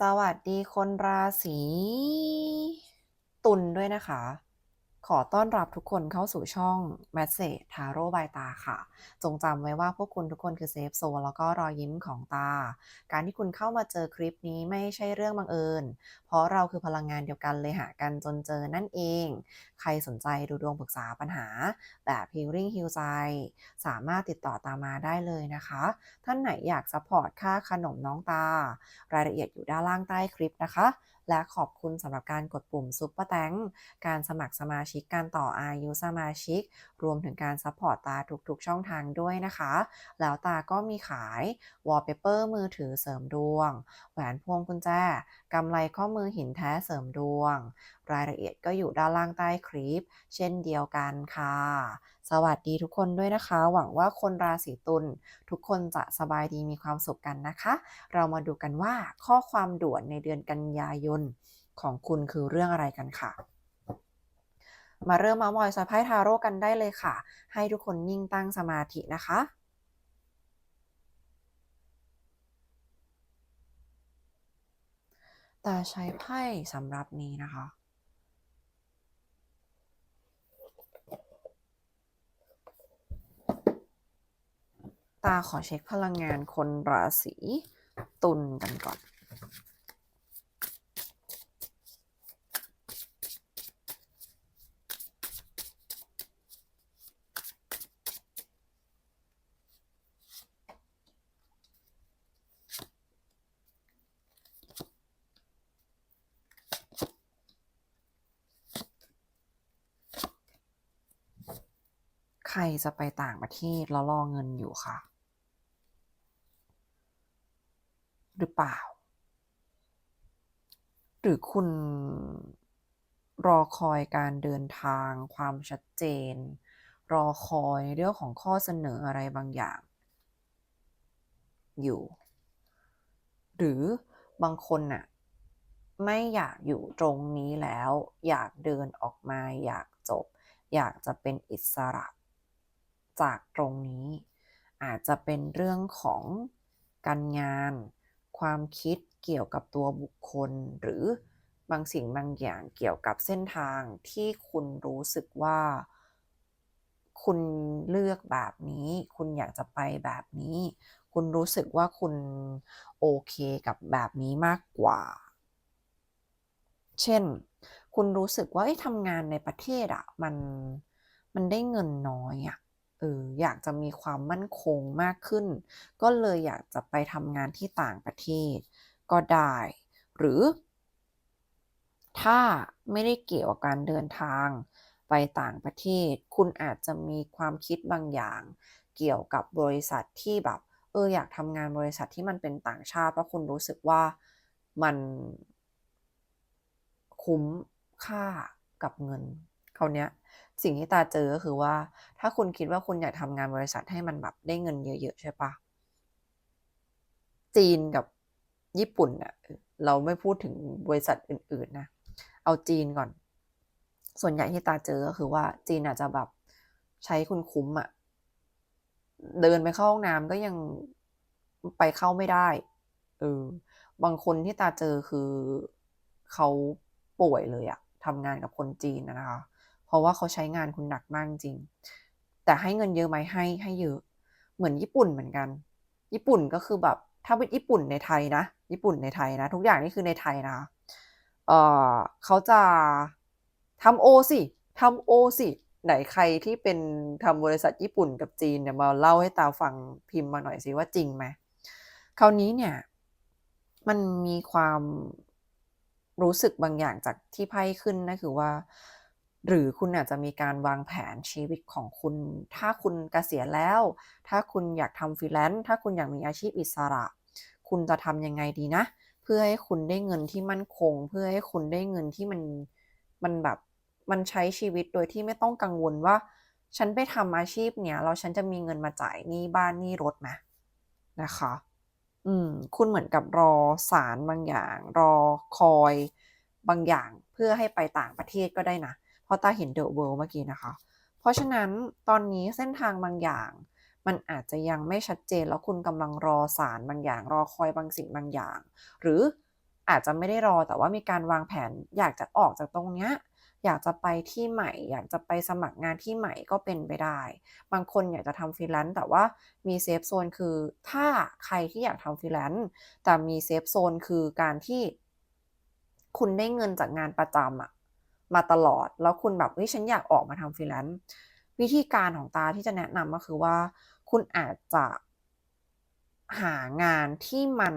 สวัสดีคนราศีตุลด้วยนะคะ ขอต้อนรับทุกคนเข้าสู่ช่อง m a s s a g e Tarot by ตาค่ะ จงจำไว้ว่าพวกคุณทุกคนคือเซฟโซนแล้วก็รอยยิ้มของตา การที่คุณเข้ามาเจอคลิปนี้ไม่ใช่เรื่องบังเอิญ เพราะเราคือพลังงานเดียวกันเลยหากันจนเจอนั่นเอง ใครสนใจดูดวงปรึกษาปัญหา แบบ Healing Heal ใจสามารถติดต่อตามมาได้เลยนะคะ ท่านไหนอยากซัพพอร์ตค่าขนมน้องตารายละเอียดอยู่ด้านล่างใต้คลิปนะคะ และขอบคุณสำหรับการกดปุ่มซุปเปอร์แตงการสมัครสมาชิกการต่ออายุสมาชิก รวมถึงการซัพพอร์ตตาทุกๆ ช่องทางด้วยนะคะ แล้วตาก็มีขายวอลเปเปอร์มือถือเสริมดวง แหวนพวงกุญแจกำไรข้อมือหินแท้เสริมดวง รายละเอียดก็อยู่ด้านล่างใต้คลิป เช่นเดียวกันค่ะ สวัสดีทุกคนด้วยนะคะ หวังว่าคนราศีตุลทุกคนจะสบายดีมีความสุขกันนะคะ เรามาดูกันว่าข้อความด่วนในเดือนกันยายนของคุณคือเรื่องอะไรกันค่ะ มาเริ่มมามอยซอยไพ่ทาโร่กันได้เลยค่ะ ให้ทุกคนนิ่งตั้งสมาธินะคะตาใช้ไพ่สำหรับนี้นะคะ ตาขอเช็คพลังงานคนราศีตุลกันก่อน จะไปต่างประเทศแล้วรอเงินอยู่ค่ะ หรือเปล่า หรือคุณรอคอยการเดินทาง ความชัดเจน รอคอยในเรื่องของข้อเสนออะไรบางอย่าง อยู่ หรือบางคนน่ะไม่อยากอยู่ตรงนี้แล้ว อยากเดินออกมาอยากจบ อยากจะเป็นอิสระ จากตรงนี้ อาจจะเป็นเรื่องของการงาน ความคิดเกี่ยวกับตัวบุคคล หรือบางสิ่งบางอย่างเกี่ยวกับเส้นทางที่คุณรู้สึกว่า คุณเลือกแบบนี้ คุณอยากจะไปแบบนี้ คุณรู้สึกว่าคุณโอเคกับแบบนี้มากกว่า เช่น คุณรู้สึกว่าทำงานในประเทศอะมันมันได้เงินน้อยอะ เอออยากจะมีความมั่นคงมากขึ้น ก็เลยอยากจะไปทำงานที่ต่างประเทศ ก็ได้ หรือ ถ้าไม่ได้เกี่ยวกับการเดินทางไปต่างประเทศ คุณอาจจะมีความคิดบางอย่าง เกี่ยวกับบริษัทที่แบบเอออยากทำงานบริษัทที่มันเป็นต่างชาติ เพราะคุณรู้สึกว่ามันคุ้มค่ากับเงินคราเนี้ย สิ่งที่ตาเจอก็คือว่า ถ้าคุณคิดว่าคุณอยากทำงานบริษัทให้มันแบบได้เงินเยอะๆใช่ปะจีนกับญี่ปุ่นอะเราไม่พูดถึงบริษัทอื่น ๆนะเอาจีนก่อน ส่วนใหญ่ที่ตาเจอก็คือว่า จีนอาจจะแบบใช้คุณคุ้มอะเดินไปเข้าห้องน้ำก็ยังไปเข้าไม่ได้เออบางคนที่ตาเจอคือเขาป่วยเลยอะทำงานกับคนจีนนะคะ เพราะว่าเขาใช้งานคุณหนักมากจริง แต่ให้เงินเยอะไหมให้ให้เยอะ เหมือนญี่ปุ่นเหมือนกัน ญี่ปุ่นก็คือแบบถ้าเป็นญี่ปุ่นในไทยนะ ญี่ปุ่นในไทยนะ ทุกอย่างนี่คือในไทยนะเออเขาจะทำโอสิทำโอสิไหนใครที่เป็นทำบริษัทญี่ปุ่นกับจีนเนี่ยมาเล่าให้ตาฟังพิมพ์มาหน่อยสิว่าจริงไหมคราวนี้เนี่ย มันมีความรู้สึกบางอย่างจากที่ไพ่ขึ้นนะคือว่า หรือคุณอาจจะมีการวางแผนชีวิตของคุณ ถ้าคุณเกษียณแล้ว ถ้าคุณอยากทำฟรีแลนซ์ถ้าคุณอยากมีอาชีพอิสระ คุณจะทำยังไงดีนะ เพื่อให้คุณได้เงินที่มั่นคง เพื่อให้คุณได้เงินที่มันมันแบบมันใช้ชีวิตโดยที่ไม่ต้องกังวลว่า ฉันไปทำอาชีพเนี้ยแล้วฉันจะมีเงินมาจ่ายหนี้บ้านหนี้รถไหมนะคะ อืม คุณเหมือนกับรอสารบางอย่าง รอคอยบางอย่างเพื่อให้ไปต่างประเทศก็ได้นะ พราะตาเห็นเดอะเวิลด์เมื่อกี้นะคะ เพราะฉะนั้นตอนนี้เส้นทางบางอย่าง มันอาจจะยังไม่ชัดเจนแล้วคุณกำลังรอสารบางอย่าง รอคอยบางสิ่งบางอย่าง หรืออาจจะไม่ได้รอแต่ว่ามีการวางแผนอยากจะออกจากตรงเนี้ยอยากจะไปที่ใหม่ อยากจะไปสมัครงานที่ใหม่ก็เป็นไปได้ บางคนอยากจะทำฟรีแลนซ์แต่ว่ามีเซฟโซนคือ ถ้าใครที่อยากทำฟรีแลนซ์แต่มีเซฟโซนคือการที่คุณได้เงินจากงานประจำอะ มาตลอด แล้วคุณแบบเฮ้ยฉันอยากออกมาทำฟรีแลนซ์วิธีการของตาที่จะแนะนำก็คือว่า คุณอาจจะหางานที่มัน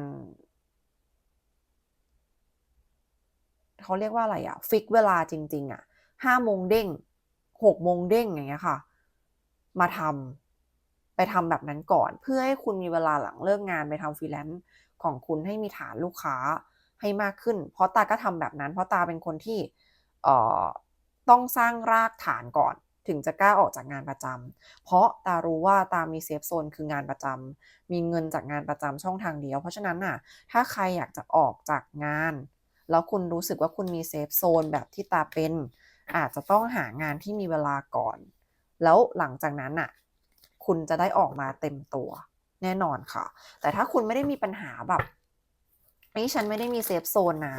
เขาเรียกว่าอะไรอะฟิกเวลาจริง ๆอะห้าโมงเด้งหกโมงเด้งอย่างเงี้ยค่ะ มาทำไปทำแบบนั้นก่อน เพื่อให้คุณมีเวลาหลังเลิกงานไปทำฟรีแลนซ์ของคุณให้มีฐานลูกค้าให้มากขึ้น เพราะตาก็ทำแบบนั้น เพราะตาเป็นคนที่ ต้องสร้างรากฐานก่อนถึงจะกล้าออกจากงานประจำเพราะตารู้ว่าตามีเซฟโซนคืองานประจำมีเงินจากงานประจำช่องทางเดียว เพราะฉะนั้นน่ะ ถ้าใครอยากจะออกจากงาน แล้วคุณรู้สึกว่าคุณมีเซฟโซนแบบที่ตาเป็น อาจจะต้องหางานที่มีเวลาก่อน แล้วหลังจากนั้นน่ะ คุณจะได้ออกมาเต็มตัว แน่นอนค่ะ แต่ถ้าคุณไม่ได้มีปัญหาแบบ นี่ฉันไม่ได้มีเซฟโซนนะ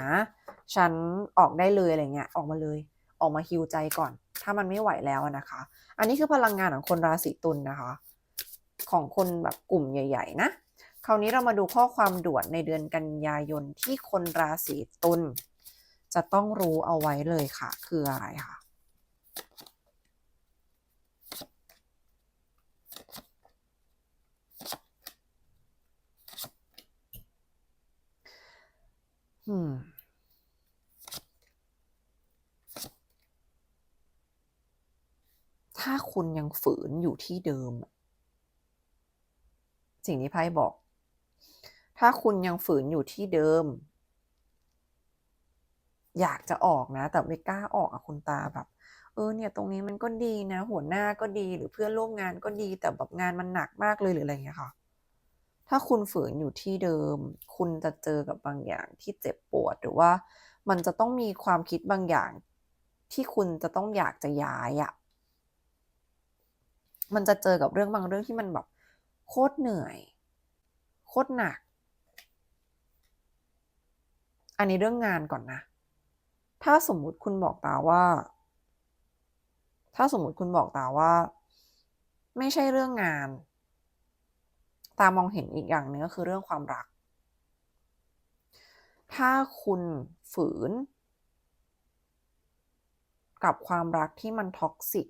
ฉันออกได้เลยอะไรเงี้ยออกมาเลย ออกมาฮิวใจก่อน ถ้ามันไม่ไหวแล้วนะคะ อันนี้คือพลังงานของคนราศีตุลนนะคะ ของคนแบบกลุ่มใหญ่ ๆ นะคราวนี้เรามาดูข้อความด่วนในเดือนกันยายนที่คนราศีตุลจะต้องรู้เอาไว้เลยค่ะ คืออะไรคะ อืมถ้าคุณยังฝืนอยู่ที่เดิม สิ่งที่ไพ่บอก ถ้าคุณยังฝืนอยู่ที่เดิม อยากจะออกนะ แต่ไม่กล้าออกอะคุณตาแบบ เออเนี่ย ตรงนี้มันก็ดีนะ หัวหน้าก็ดีหรือเพื่อนร่วมงานก็ดีแต่แบบงานมันหนักมากเลยหรืออะไรเงี้ยค่ะ ถ้าคุณฝืนอยู่ที่เดิม คุณจะเจอกับบางอย่างที่เจ็บปวดหรือว่า มันจะต้องมีความคิดบางอย่าง ที่คุณจะต้องอยากจะย้ายอะมันจะเจอกับเรื่องบางเรื่องที่มันแบบโคตรเหนื่อย โคตรหนัก อันนี้เรื่องงานก่อนนะ ถ้าสมมุติคุณบอกตาว่า ถ้าสมมุติคุณบอกตาว่า ไม่ใช่เรื่องงาน ตามองเห็นอีกอย่างนึงก็คือเรื่องความรัก ถ้าคุณฝืน กับความรักที่มันท็อกซิก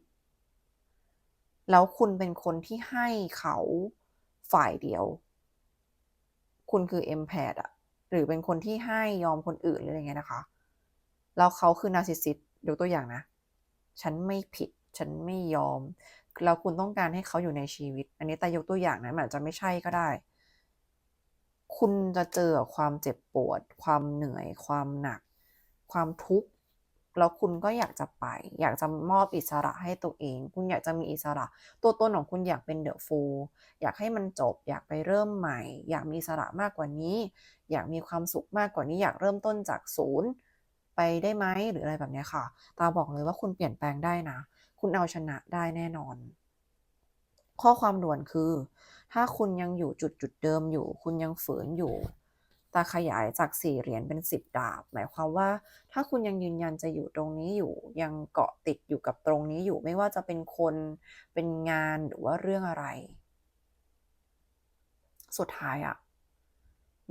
แล้วคุณเป็นคนที่ให้เขาฝ่ายเดียว คุณคือเอ็มแพดอะหรือเป็นคนที่ให้ยอมคนอื่นหรืออะไรเงี้ยนะคะ แล้วเขาคือนาร์ซิสซิสยกตัวอย่างนะ ฉันไม่ผิด ฉันไม่ยอม แล้วคุณต้องการให้เขาอยู่ในชีวิต อันนี้แต่ยกตัวอย่างนะมันอาจจะไม่ใช่ก็ได้ คุณจะเจอความเจ็บปวด ความเหนื่อย ความหนัก ความทุกข์แล้วคุณก็อยากจะไป อยากจะมอบอิสระให้ตัวเอง คุณอยากจะมีอิสระ ตัวตนของคุณอยากเป็นเดอะฟูลอยากให้มันจบ อยากไปเริ่มใหม่ อยากมีอิสระมากกว่านี้ อยากมีความสุขมากกว่านี้ อยากเริ่มต้นจากศูนย์ไปได้ไหมหรืออะไรแบบนี้ค่ะ ตาบอกเลยว่าคุณเปลี่ยนแปลงได้นะ คุณเอาชนะได้แน่นอน ข้อความด่วนคือ ถ้าคุณยังอยู่จุดจุดเดิมอยู่ คุณยังฝืนอยู่ตาขยายจากสี่เหรียญเป็นสิบดาบ หมายความว่า ถ้าคุณยังยืนยันจะอยู่ตรงนี้อยู่ ยังเกาะติดอยู่กับตรงนี้อยู่ ไม่ว่าจะเป็นคนเป็นงานหรือว่าเรื่องอะไร สุดท้ายอะ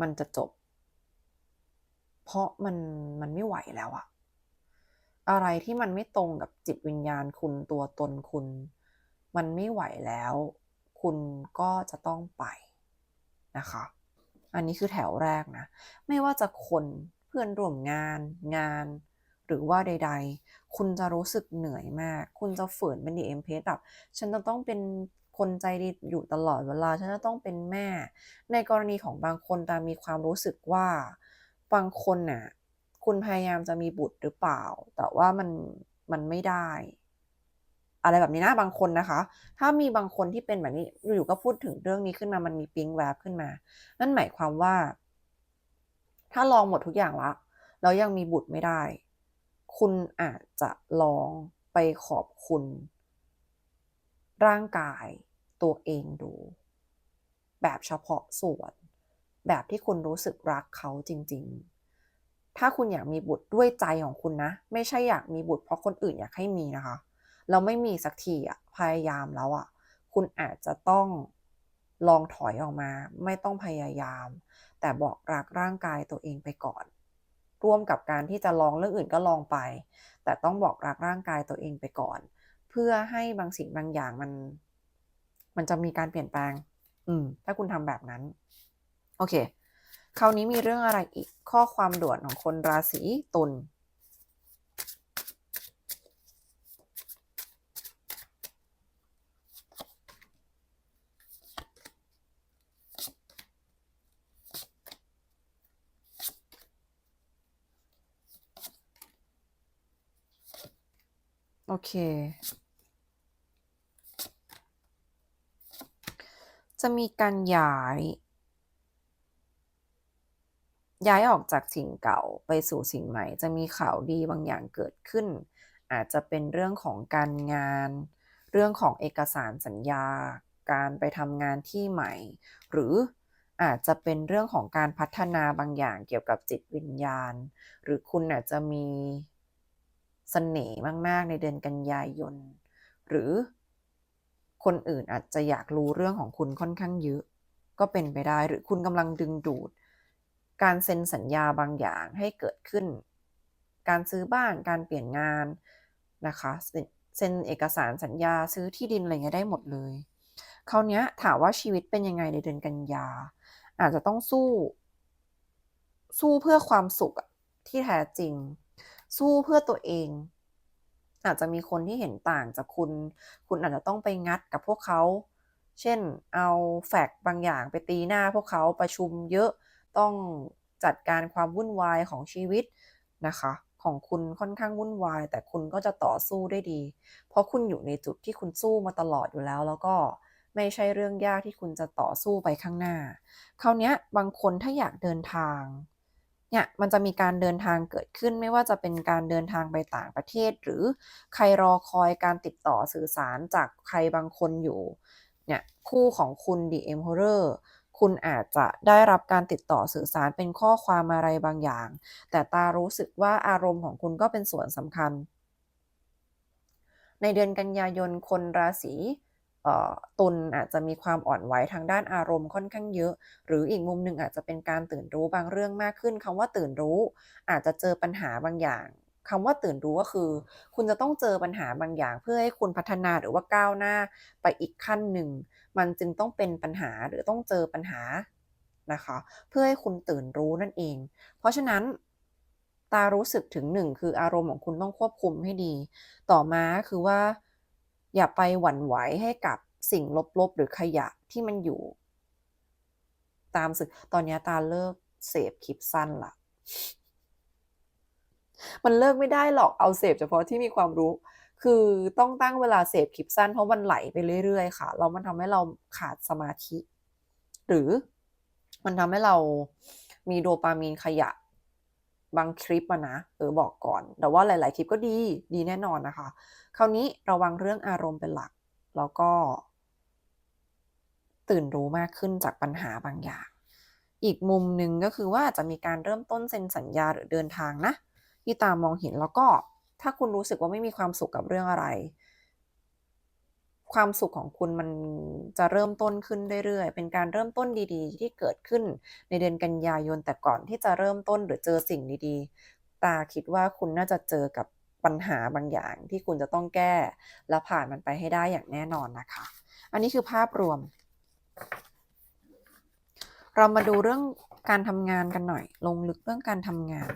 มันจะจบ เพราะมันมันไม่ไหวแล้วอะ อะไรที่มันไม่ตรงกับจิตวิญญาณคุณตัวตนคุณ มันไม่ไหวแล้ว คุณก็จะต้องไปนะคะ อันนี้คือแถวแรกนะ ไม่ว่าจะคนเพื่อนร่วมงาน งาน หรือว่าใด ๆ คุณจะรู้สึกเหนื่อยมาก คุณจะฝืนเป็นดีเอ็มเพสแบบฉันจะต้องเป็นคนใจดีอยู่ตลอดเวลา ฉันจะต้องเป็นแม่ ในกรณีของบางคนตามีความรู้สึกว่าบางคนน่ะ คุณพยายามจะมีบุตรหรือเปล่า แต่ว่ามันมันไม่ได้ อะไรแบบนี้นะบางคนนะคะ ถ้ามีบางคนที่เป็นแบบนี้อยู่ๆก็พูดถึงเรื่องนี้ขึ้นมามันมีปิ๊งแวบขึ้นมา นั่นหมายความว่า ถ้าลองหมดทุกอย่างละแล้วยังมีบุตรไม่ได้ คุณอาจจะลองไปขอบคุณ ร่างกายตัวเองดู แบบเฉพาะส่วน แบบที่คุณรู้สึกรักเขาจริง ๆ ถ้าคุณอยากมีบุตรด้วยใจของคุณนะ ไม่ใช่อยากมีบุตรเพราะคนอื่นอยากให้มีนะคะ เราไม่มีสักทีอะพยายามแล้วอะคุณอาจจะต้องลองถอยออกมา ไม่ต้องพยายาม แต่บอกรักร่างกายตัวเองไปก่อน ร่วมกับการที่จะลองเรื่องอื่นก็ลองไป แต่ต้องบอกรักร่างกายตัวเองไปก่อน เพื่อให้บางสิ่งบางอย่างมัน มันจะมีการเปลี่ยนแปลง อืม ถ้าคุณทำแบบนั้น โอเค คราวนี้มีเรื่องอะไรอีกข้อความด่วนของคนราศีตุลโอเค จะมีการย้าย ย้ายออกจากสิ่งเก่าไปสู่สิ่งใหม่ จะมีข่าวดีบางอย่างเกิดขึ้น อาจจะเป็นเรื่องของการงาน เรื่องของเอกสารสัญญา การไปทำงานที่ใหม่ หรืออาจจะเป็นเรื่องของการพัฒนาบางอย่างเกี่ยวกับจิตวิญญาณ หรือคุณอาจจะมีเสน่ห์มาก ๆ ในเดือนกันยายน หรือคนอื่นอาจจะอยากรู้เรื่องของคุณค่อนข้างเยอะ ก็เป็นไปได้หรือคุณกำลังดึงดูด การเซ็นสัญญาบางอย่างให้เกิดขึ้น การซื้อบ้านการเปลี่ยนงานนะคะเซ็นเอกสารสัญญาซื้อที่ดินอะไรเงี้ยได้หมดเลยคราวนี้ถามว่าชีวิตเป็นยังไงในเดือนกันยา อาจจะต้องสู้ สู้เพื่อความสุขที่แท้จริง สู้เพื่อตัวเอง อาจจะมีคนที่เห็นต่างจากคุณ คุณอาจจะต้องไปงัดกับพวกเขา เช่นเอาแฟกบางอย่างไปตีหน้าพวกเขาประชุมเยอะ ต้องจัดการความวุ่นวายของชีวิตนะคะ ของคุณค่อนข้างวุ่นวาย แต่คุณก็จะต่อสู้ได้ดี เพราะคุณอยู่ในจุดที่คุณสู้มาตลอดอยู่แล้ว แล้วก็ไม่ใช่เรื่องยากที่คุณจะต่อสู้ไปข้างหน้า คราวนี้บางคนถ้าอยากเดินทางเนี่ยมันจะมีการเดินทางเกิดขึ้นไม่ว่าจะเป็นการเดินทางไปต่างประเทศ หรือใครรอคอยการติดต่อสื่อสารจากใครบางคนอยู่เนี่ยคู่ของคุณ The Emperor คุณอาจจะได้รับการติดต่อสื่อสารเป็นข้อความอะไรบางอย่าง แต่ตารู้สึกว่าอารมณ์ของคุณก็เป็นส่วนสำคัญ ในเดือนกันยายนคนราศีตุลอาจจะมีความอ่อนไหวทางด้านอารมณ์ค่อนข้างเยอะ หรืออีกมุมหนึ่งอาจจะเป็นการตื่นรู้บางเรื่องมากขึ้นคำว่าตื่นรู้ อาจจะเจอปัญหาบางอย่างคำว่าตื่นรู้ก็คือ คุณจะต้องเจอปัญหาบางอย่างเพื่อให้คุณพัฒนาหรือว่าก้าวหน้าไปอีกขั้นหนึ่ง มันจึงต้องเป็นปัญหาหรือต้องเจอปัญหานะคะ เพื่อให้คุณตื่นรู้นั่นเอง เพราะฉะนั้นตารู้สึกถึงหนึ่งคืออารมณ์ของคุณต้องควบคุมให้ดี ต่อมาคือว่า อย่าไปหวั่นไหวให้กับสิ่งลบๆ หรือขยะที่มันอยู่ ตามสึกตอนนี้ตาเลิกเสพคลิปสั้นละมันเลิกไม่ได้หรอกเอาเสพเฉพาะที่มีความรู้ คือต้องตั้งเวลาเสพคลิปสั้นเพราะมันไหลไปเรื่อยๆ ค่ะแล้วมันทำให้เราขาดสมาธิ หรือมันทำให้เรามีโดปามีนขยะบางคลิปอะนะเออบอกก่อน แต่ว่าหลาย ๆ คลิปก็ดีดีแน่นอนนะคะ คราวนี้ระวังเรื่องอารมณ์เป็นหลัก แล้วก็ ตื่นรู้มากขึ้นจากปัญหาบางอย่าง อีกมุมหนึ่งก็คือว่าจะมีการเริ่มต้นเซ็นสัญญาหรือเดินทางนะ ที่ตามมองเห็นแล้วก็ ถ้าคุณรู้สึกว่าไม่มีความสุขกับเรื่องอะไร ความสุขของคุณมันจะเริ่มต้นขึ้นเรื่อยๆ เป็นการเริ่มต้นดีๆ ที่เกิดขึ้นในเดือนกันยายน แต่ก่อนที่จะเริ่มต้นหรือเจอสิ่งดีๆ ตาคิดว่าคุณน่าจะเจอกับปัญหาบางอย่างที่คุณจะต้องแก้และผ่านมันไปให้ได้อย่างแน่นอนนะคะ อันนี้คือภาพรวม เรามาดูเรื่องการทำงานกันหน่อย ลงลึกเรื่องการทำงาน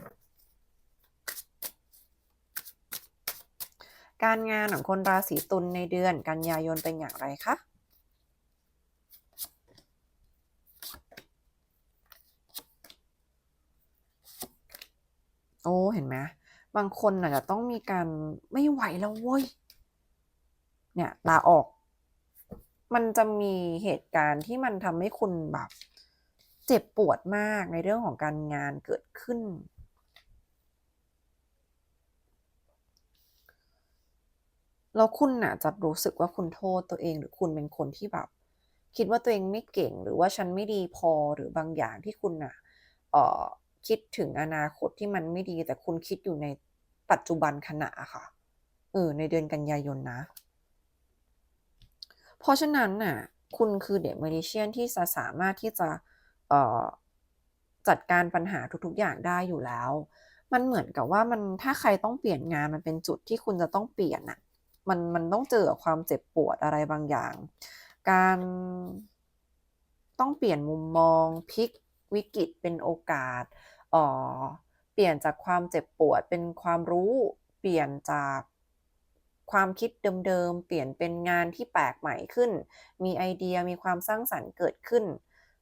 การงานของคนราศีตุลในเดือนกันยายนเป็นอย่างไรคะโอ้เห็นไหมบางคนอาจจะต้องมีการไม่ไหวแล้วเว้ยเนี่ยลาออก มันจะมีเหตุการณ์ที่มันทำให้คุณแบบ เจ็บปวดมากในเรื่องของการงานเกิดขึ้น แล้วคุณน่ะจะรู้สึกว่าคุณโทษตัวเอง หรือคุณเป็นคนที่แบบ คิดว่าตัวเองไม่เก่งหรือว่าฉันไม่ดีพอหรือบางอย่างที่คุณน่ะเอ่อคิดถึงอนาคตที่มันไม่ดี แต่คุณคิดอยู่ในปัจจุบันขณะค่ะเออในเดือนกันยายนนะ เพราะฉะนั้นน่ะคุณคือเด็กเม a เชียนที่จะสามารถที่จะเอ่อจัดการปัญหาทุกๆอย่างได้อยู่แล้ว มันเหมือนกับว่ามันถ้าใครต้องเปลี่ยนงานมันเป็นจุดที่คุณจะต้องเปลี่ยนน่ะ มันมันต้องเจอความเจ็บปวดอะไรบางอย่าง การต้องเปลี่ยนมุมมองพลิกวิกฤตเป็นโอกาสเอ่อเปลี่ยนจากความเจ็บปวดเป็นความรู้ เปลี่ยนจากความคิดเดิมๆ เปลี่ยนเป็นงานที่แปลกใหม่ขึ้น มีไอเดีย มีความสร้างสรรค์เกิดขึ้น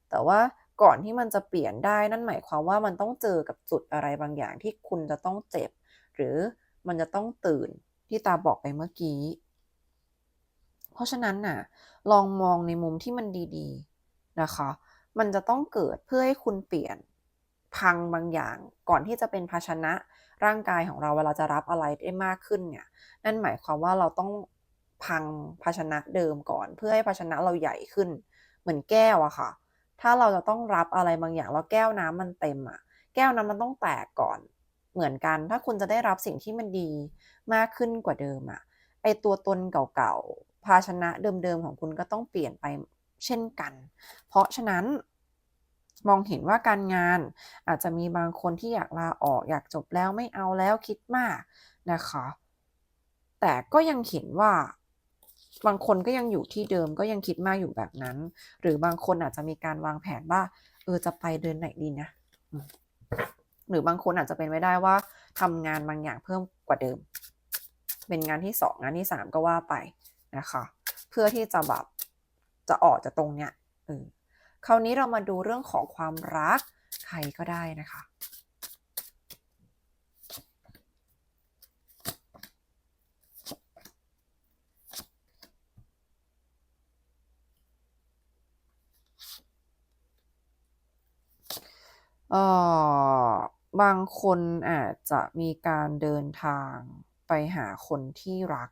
แต่ว่าก่อนที่มันจะเปลี่ยนได้นั่นหมายความว่ามันต้องเจอกับจุดอะไรบางอย่างที่คุณจะต้องเจ็บ หรือมันจะต้องตื่น ที่ตาบอกไปเมื่อกี้ เพราะฉะนั้นน่ะ ลองมองในมุมที่มันดีๆนะคะ มันจะต้องเกิดเพื่อให้คุณเปลี่ยนพังบางอย่างก่อนที่จะเป็นภาชนะร่างกายของเราเวลาจะรับอะไรได้มากขึ้นเนี่ย นั่นหมายความว่าเราต้องพังภาชนะเดิมก่อน เพื่อให้ภาชนะเราใหญ่ขึ้น เหมือนแก้วอะค่ะ ถ้าเราจะต้องรับอะไรบางอย่างแล้วแก้วน้ำมันเต็มอะแก้วน้ำมันต้องแตกก่อน เหมือนกัน ถ้าคุณจะได้รับสิ่งที่มันดีมากขึ้นกว่าเดิมอะไอตัวตนเก่าๆ ภาชนะเดิมๆ ของคุณก็ต้องเปลี่ยนไปเช่นกัน เพราะฉะนั้นมองเห็นว่าการงานอาจจะมีบางคนที่อยากลาออกอยากจบแล้วไม่เอาแล้วคิดมากนะคะ แต่ก็ยังเห็นว่าบางคนก็ยังอยู่ที่เดิมก็ยังคิดมากอยู่แบบนั้น หรือบางคนอาจจะมีการวางแผนว่า เออจะไปเดือนไหนดีนะ หรือบางคนอาจจะเป็นไม่ได้ว่าทำงานบางอย่างเพิ่มกว่าเดิม เป็นงานที่สองงานที่สามก็ว่าไปนะคะ เพื่อที่จะแบบจะออกจากตรงเนี้ยคราวนี้เรามาดูเรื่องของความรักใครก็ได้นะคะเอ่อ บางคนอาจจะมีการเดินทางไปหาคนที่รัก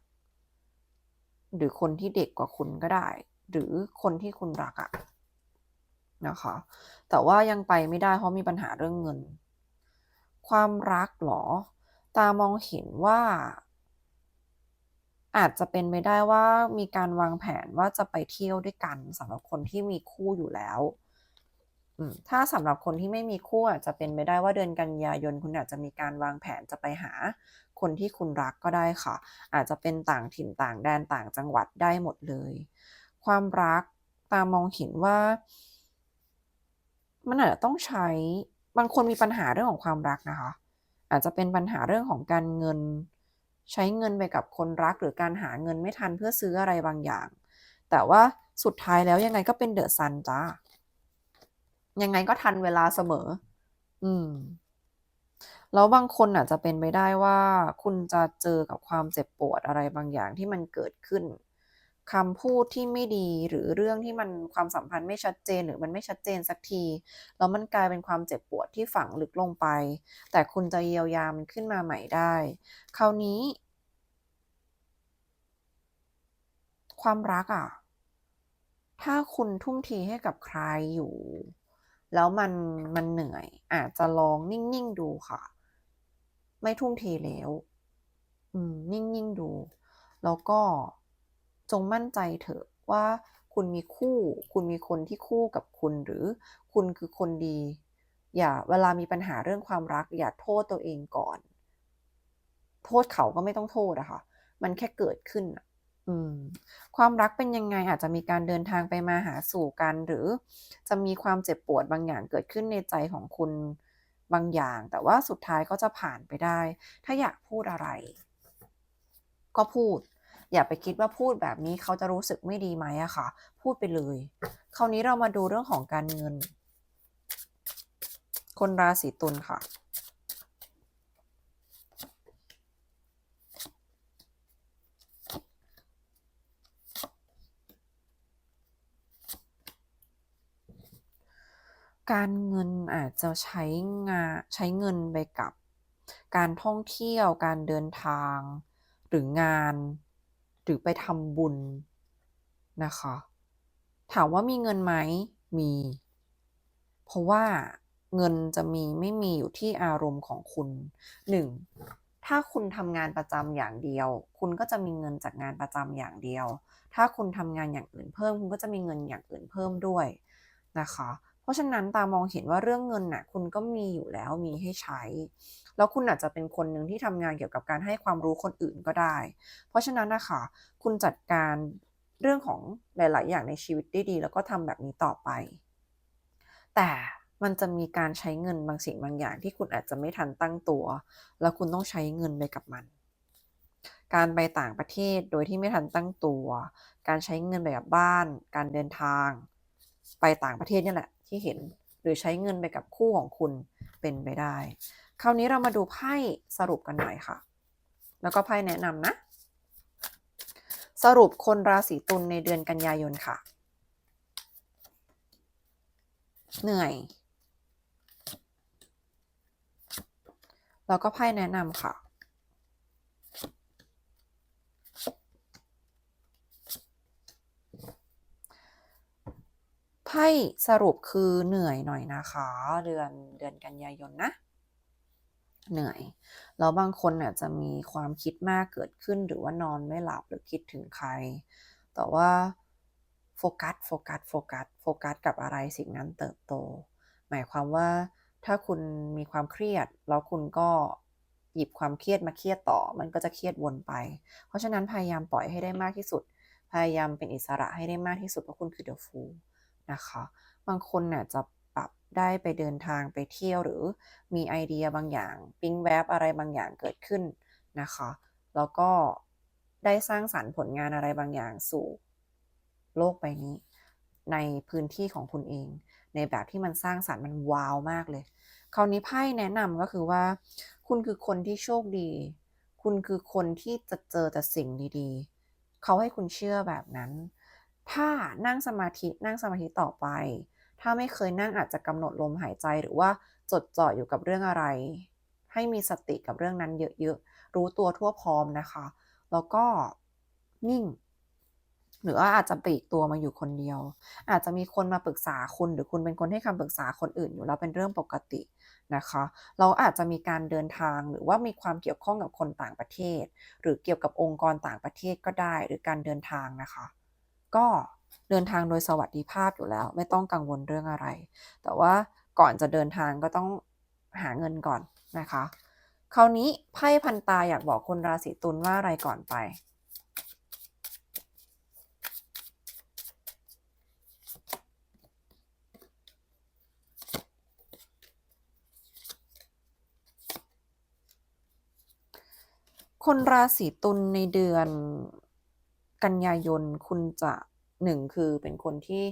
หรือคนที่เด็กกว่าคุณก็ได้ หรือคนที่คุณรักอะนะคะ แต่ว่ายังไปไม่ได้เพราะมีปัญหาเรื่องเงิน ความรักหรอ ตามองเห็นว่า อาจจะเป็นไปได้ว่ามีการวางแผนว่าจะไปเที่ยวด้วยกันสำหรับคนที่มีคู่อยู่แล้ว ถ้าสำหรับคนที่ไม่มีคู่อาจจะเป็นไปได้ว่าเดือนกันยายนคุณอาจจะมีการวางแผนจะไปหาคนที่คุณรักก็ได้ค่ะ อาจจะเป็นต่างถิ่นต่างแดนต่างจังหวัดได้หมดเลย ความรักตามองเห็นว่า มันอาจจะต้องใช้บางคนมีปัญหาเรื่องของความรักนะคะ อาจจะเป็นปัญหาเรื่องของการเงิน ใช้เงินไปกับคนรักหรือการหาเงินไม่ทันเพื่อซื้ออะไรบางอย่าง แต่ว่าสุดท้ายแล้วยังไงก็เป็นเดอะซันจ้า ยังไงก็ทันเวลาเสมอ อืม แล้วบางคนอาจจะเป็นไปได้ว่า คุณจะเจอกับความเจ็บปวดอะไรบางอย่างที่มันเกิดขึ้นคำพูดที่ไม่ดีหรือเรื่องที่มันความสัมพันธ์ไม่ชัดเจนหรือมันไม่ชัดเจนสักที แล้วมันกลายเป็นความเจ็บปวดที่ฝังลึกลงไป แต่คุณจะเยียวยามันขึ้นมาใหม่ได้ คราวนี้ ความรักอะ่ะ ถ้าคุณทุ่มเทให้กับใครอยู่ แล้วมันมันเหนื่อย อาจจะลองนิ่งๆดูค่ะ ไม่ทุ่มเทแล้วอืมนิ่งๆดู แล้วก็จงมั่นใจเถอะว่าคุณมีคู่ คุณมีคนที่คู่กับคุณหรือคุณคือคนดี อย่าเวลามีปัญหาเรื่องความรัก อย่าโทษตัวเองก่อน โทษเขาก็ไม่ต้องโทษอะค่ะมันแค่เกิดขึ้นอะ ความรักเป็นยังไงอาจจะมีการเดินทางไปมาหาสู่กันหรือจะมีความเจ็บปวดบางอย่างเกิดขึ้นในใจของคุณบางอย่าง แต่ว่าสุดท้ายก็จะผ่านไปได้ ถ้าอยากพูดอะไร ก็พูด อย่าไปคิดว่าพูดแบบนี้เขาจะรู้สึกไม่ดีไหมอะค่ะ พูดไปเลย คราวนี้เรามาดูเรื่องของการเงิน คนราศีตุลค่ะ การเงินอาจจะใช้งานใช้เงินไปกับ การท่องเที่ยวการเดินทาง หรืองาน หรือไปทำบุญนะคะ ถามว่ามีเงินไหมมี เพราะว่าเงินจะมีไม่มีอยู่ที่อารมณ์ของคุณหนึ่งถ้าคุณทำงานประจำอย่างเดียว คุณก็จะมีเงินจากงานประจำอย่างเดียว ถ้าคุณทำงานอย่างอื่นเพิ่ม คุณก็จะมีเงินอย่างอื่นเพิ่มด้วยนะคะ เพราะฉะนั้นตามองเห็นว่าเรื่องเงินน่ะคุณก็มีอยู่แล้วมีให้ใช้ แล้วคุณอาจจะเป็นคนหนึ่งที่ทำงานเกี่ยวกับการให้ความรู้คนอื่นก็ได้ เพราะฉะนั้นนะคะคุณจัดการเรื่องของหลาย ๆ อย่างในชีวิตได้ดี แล้วก็ทำแบบนี้ต่อไป แต่มันจะมีการใช้เงินบางสิ่งบางอย่างที่คุณอาจจะไม่ทันตั้งตัว แล้วคุณต้องใช้เงินไปกับมัน การไปต่างประเทศโดยที่ไม่ทันตั้งตัว การใช้เงินไปกับบ้าน การเดินทาง ไปต่างประเทศนี่แหละ ที่เห็น หรือใช้เงินไปกับคู่ของคุณเป็นไปได้ คราวนี้เรามาดูไพ่สรุปกันหน่อยค่ะ แล้วก็ไพ่แนะนำนะ สรุปคนราศีตุลในเดือนกันยายนค่ะ เหนื่อย แล้วก็ไพ่แนะนำค่ะ ไพ่สรุปคือเหนื่อยหน่อยนะคะ เดือนเดือนกันยายนนะ เหนื่อยแล้วบางคนอาจจะมีความคิดมากเกิดขึ้นหรือว่านอนไม่หลับหรือคิดถึงใคร แต่ว่าโฟกัสโฟกัสโฟกัสโฟกัสกับอะไรสิ่งนั้นเติบโต หมายความว่าถ้าคุณมีความเครียด แล้วคุณก็หยิบความเครียดมาเครียดต่อ มันก็จะเครียดวนไป เพราะฉะนั้นพยายามปล่อยให้ได้มากที่สุด พยายามเป็นอิสระให้ได้มากที่สุดเพราะคุณคือเดอะฟู นะคะ บางคนน่ะจะปรับได้ไปเดินทางไปเที่ยวหรือมีไอเดียบางอย่าง ปิ๊งแวบอะไรบางอย่างเกิดขึ้นนะคะ แล้วก็ได้สร้างสรรค์ผลงานอะไรบางอย่างสู่โลกใบนี้ ในพื้นที่ของคุณเอง ในแบบที่มันสร้างสรรค์มันว้าวมากเลย คราวนี้ไพ่แนะนำก็คือว่า คุณคือคนที่โชคดี คุณคือคนที่จะเจอแต่สิ่งดีๆ เขาให้คุณเชื่อแบบนั้น ถ้านั่งสมาธินั่งสมาธิต่อไป ถ้าไม่เคยนั่งอาจจะกำหนดลมหายใจหรือว่าจดจ่ออยู่กับเรื่องอะไร ให้มีสติกับเรื่องนั้นเยอะๆ รู้ตัวทั่วพร้อมนะคะ แล้วก็นิ่ง หรือว่าอาจจะปลีกตัวมาอยู่คนเดียว อาจจะมีคนมาปรึกษาคุณ หรือคุณเป็นคนให้คำปรึกษาคนอื่นอยู่แล้วเป็นเรื่องปกตินะคะ เราอาจจะมีการเดินทางหรือว่ามีความเกี่ยวข้องกับคนต่างประเทศ หรือเกี่ยวกับองค์กรต่างประเทศก็ได้ หรือการเดินทางนะคะ ก็เดินทางโดยสวัสดิภาพอยู่แล้ว ไม่ต้องกังวลเรื่องอะไร แต่ว่าก่อนจะเดินทางก็ต้องหาเงินก่อนนะคะ คราวนี้ไพ่พันตาอยากบอกคนราศีตุลว่าอะไรก่อนไป คนราศีตุลในเดือน กันยายนคุณจะหนึ่งคือเป็นคนที่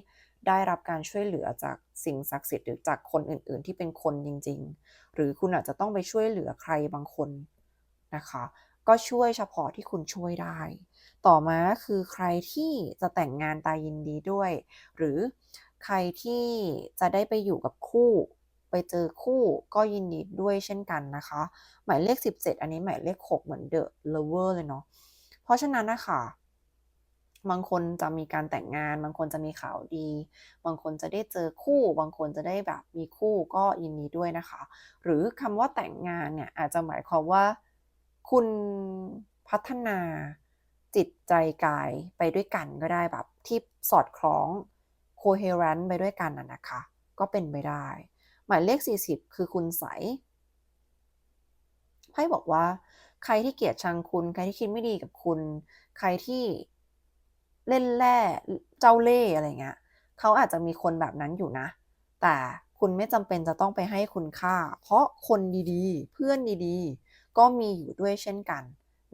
ได้รับการช่วยเหลือจากสิ่งศักดิ์สิทธิ์หรือจากคนอื่น ๆ ที่เป็นคนจริง ๆ หรือคุณอาจจะต้องไปช่วยเหลือใครบางคนนะคะ ก็ช่วยเฉพาะที่คุณช่วยได้ ต่อมาคือใครที่จะแต่งงานตายยินดีด้วย หรือใครที่จะได้ไปอยู่กับคู่ไปเจอคู่ก็ยินดีด้วยเช่นกันนะคะ หมายเลข 17 อันนี้หมายเลข 6 เหมือน The Lover เลยเนาะเพราะฉะนั้นนะคะ บางคนจะมีการแต่งงาน บางคนจะมีข่าวดี บางคนจะได้เจอคู่ บางคนจะได้แบบมีคู่ก็ยินดีด้วยนะคะ หรือคำว่าแต่งงานเนี่ยอาจจะหมายความว่า คุณพัฒนาจิตใจกายไปด้วยกันก็ได้แบบที่สอดคล้อง coherent ไปด้วยกันนะคะ ก็เป็นไปได้ หมายเลข 40 คือคุณใสไพ่บอกว่า ใครที่เกลียดชังคุณ ใครที่คิดไม่ดีกับคุณ ใครที่ เล่นแร่เจ้าเล่อะไรเงี้ยเขาอาจจะมีคนแบบนั้นอยู่นะ แต่คุณไม่จำเป็นจะต้องไปให้คุณค่า เพราะคนดีๆ เพื่อนดีๆ ก็มีอยู่ด้วยเช่นกัน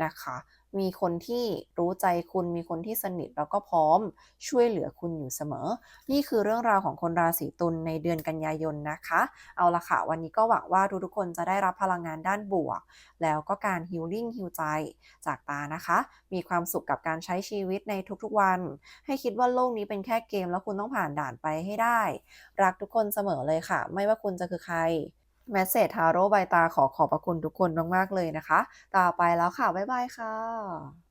นะคะ มีคนที่รู้ใจคุณมีคนที่สนิทแล้วก็พร้อมช่วยเหลือคุณอยู่เสมอ นี่คือเรื่องราวของคนราศีตุลในเดือนกันยายนนะคะ เอาละค่ะ วันนี้ก็หวังว่าทุกๆคนจะได้รับพลังงานด้านบวก แล้วก็การฮิลลิ่งฮิลใจจากตานะคะ มีความสุขกับการใช้ชีวิตในทุกๆวัน ให้คิดว่าโลกนี้เป็นแค่เกมแล้วคุณต้องผ่านด่านไปให้ได้ รักทุกคนเสมอเลยค่ะ ไม่ว่าคุณจะคือใคร แมสเซจทาโร่ใบตาขอขอบพระคุณทุกคนมาก ๆ เลยนะคะ ต่อไปแล้วค่ะ บ๊ายบายค่ะ